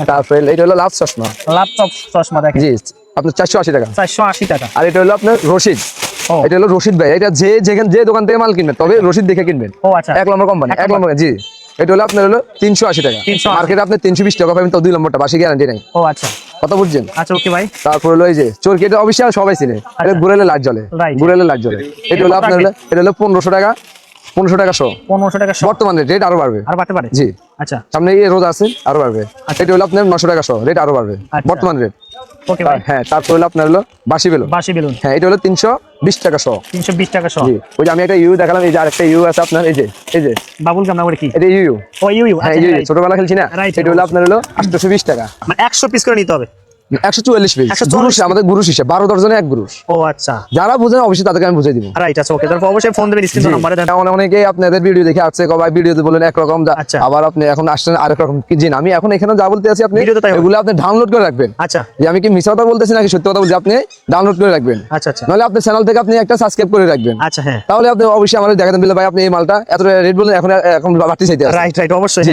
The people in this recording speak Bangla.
এটা হলো লাভ চশমা। ল্যাপটপ চশমা দেখেন। জি আপনার চারশো আশি টাকা। চারশো আশি টাকা। আর এটা হলো আপনার রশিদ। এটা হলো রশিদ ভাই। এটা যে যেখানে যে দোকান থেকে মাল কিনবেন তবে রশিদ দেখে কিনবেন। ও আচ্ছা। এক নম্বর কোম্পানি এক নম্বর। জি। এটা হলো আপনার হলো তিনশো আশি টাকা। 380 মার্কেটে আপনি তিনশো বিশ টাকা পাবেন তো দুই নম্বরটা বাসি গ্যারান্টি নাই। ও আচ্ছা। কত বুঝছেন? আচ্ছা ওকে ভাই তারপর হলো এই যে চোরকি এটা অবশ্যই সবাই চিনে। এটা ঘুরেলে লাইট জ্বলে. ঘুরেলে লাইট জ্বলে। এটা হলো আপনার হলো এটা হলো পনেরোশো টাকা। পনেরোশো টাকা শো পনেরোশো টাকা বর্তমানে রেট আরও বাড়বে। আর বাড়তে পারে? জি। আচ্ছা। সামনে এই রোজ আছে আরও বাড়বে। এটা হলো আপনার নশো টাকা শো রেট আরও বাড়বে। আচ্ছা। বর্তমান রেট ওকে হ্যাঁ তারপর হলো আপনার হলো বাসি বেলুন। বাসি বেলুন। হ্যাঁ এটা হলো তিনশো বিশ টাকা শো তিনশো বিশ টাকা জি। ওই যে আমি একটা ইউ দেখালাম এই যে আরেকটা ইউ আছে আপনার এই যে এই যে। বাবুল না করে কি? এটা ইউ ও ইউ ইউ। হ্যাঁ আচ্ছা ইউ ছোটবেলা খেলছি না। এটা হলো আপনার হলো আটশোশো বিশ টাকা। মানে একশো পিস করে নিতে হবে। একশো চুয়াল্লিশ পিস 144 গুরুষ আমাদের গুরুষ হিসেবে বারো দশজনে এক গুরুষ ও আচ্ছা। যারা বুঝেন অবশ্যই তাদেরকে আমি বুঝিয়ে দিব। রাইট আচ্ছা ওকে তারপর অবশ্যই ফোন দেবেন স্ক্রিন নাম্বারে দেন যেমন আপনাদের ভিডিও দেখে আসছে কবাই ভিডিওতে বলেন একরকম আচ্ছা। আবার আপনি এখন আসছেন আরেক রকম কি জি আমি এখন এখানে যা বলতে আছি আপনি। এগুলো আপনি ডাউনলোড করে রাখবেন। আচ্ছা। যে আমি কি মিথ্যা কথা বলতেছি নাকি সত্যি কথা বলছি আপনি ডাউনলোড করে রাখবেন। আচ্ছা আচ্ছা। নাহলে আপনার চ্যানেল থেকে আপনি একটা সাবস্ক্রাইব করে রাখবেন। আচ্ছা হ্যাঁ। তাহলে আপনি অবশ্যই আমাদের দেখাতেন ভাই আপনি এই মালটা এত রেট বলেন এখন এখন বাড়তি চাইতে রাইট রাইট অবশ্যই